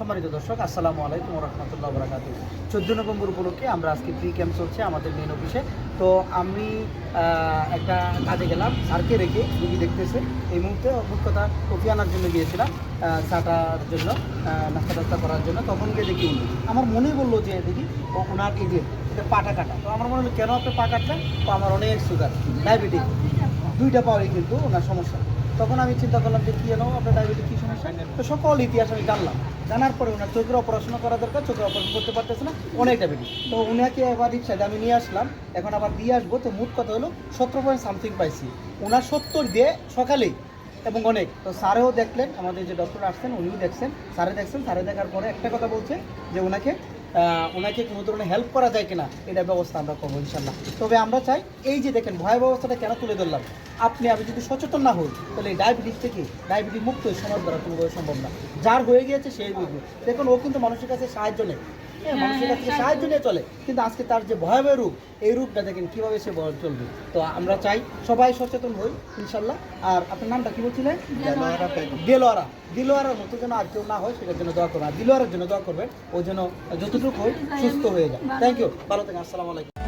আসসালামু আলাইকুম রহমতুল্লাহ বরাকাত চোদ্দ নভেম্বর উপলক্ষে আমরা আজকে প্রি ক্যাম্প চলছে আমাদের মেন অফিসে তো আমি একটা কাজে গেলাম, স্যারকে রেখে, রুগী দেখতেছে। এই মুহূর্তে কথা, কফি আনার জন্য গিয়েছিলাম চাটার জন্য নাস্তা টাস্তা করার জন্য। তখন গিয়ে দেখি উনি, আমার মনেই বলল যে দেখি ওনার এই যে পাটা কাটা। তো আমার মনে হলো, কেন আপনি পা কাটলেন? তো আমার অনেক সুগার ডায়াবেটিস দুইটা পাওয়ারই কিন্তু ওনার সমস্যা। তখন আমি চিন্তা করলাম যে কী জানো আপনার ডায়াবেটিস কী সমস্যা? তো সকল ইতিহাস আমি জানলাম। জানার পরে ওনার চোখের অপারেশন করা দরকার, চোখের অপারেশন করতে পারতেছে না অনেক ডায়াবেটিস তো উনাকে এবার রিক্সায় আমি নিয়ে আসলাম, এখন আবার দিয়ে আসব। তো মোট কথা হলো সতেরো পয়েন্ট সামথিং পাইছি। ওনার সত্তর দিয়ে সকালেই, এবং অনেক। তো স্যারেও দেখলেন, আমাদের যে ডক্টর আসছেন, উনিও দেখছেন। স্যারে দেখছেন, স্যারে দেখার পরে একটা কথা বলছে যে ওনাকে ওনাকে কোনো ধরনের হেল্প করা যায় কিনা এটা ব্যবস্থা আমরা করব, ইনশাল্লাহ। তবে আমরা চাই এই যে দেখেন ভয়াবহ অবস্থাটা কেন তুলে ধরলাম? আপনি, আমি যদি সচেতন না হই, তাহলে এই ডায়াবেটিস থেকে ডায়াবেটিস মুক্ত সমাজ দ্বারা কোনোভাবে সম্ভব না। যার হয়ে গিয়েছে সেই বুঝবে দেখুন, ও কিন্তু মানুষের কাছে সাহায্য নেই হ্যাঁ মানুষের কাছে সাহায্য নিয়ে চলে। কিন্তু আজকে তার যে ভয়াবহ রূপ এই রূপটা দেখেন কীভাবে সে বড় চলবে। তো আমরা চাই সবাই সচেতন হই ইনশাল্লাহ। আর আপনার নামটা কী বলছিলেন? দিলোয়ারা দিলোয়ারার মতো যেন আর কেউ না হয় সেটার জন্য দোয়া করবেন। আর দিলোয়ারার জন্য দোয়া করবেন। ও যেন যতটুকু হয় সুস্থ হয়ে যায়। থ্যাংক ইউ ভালো থেকে আসসালামু আলাইকুম।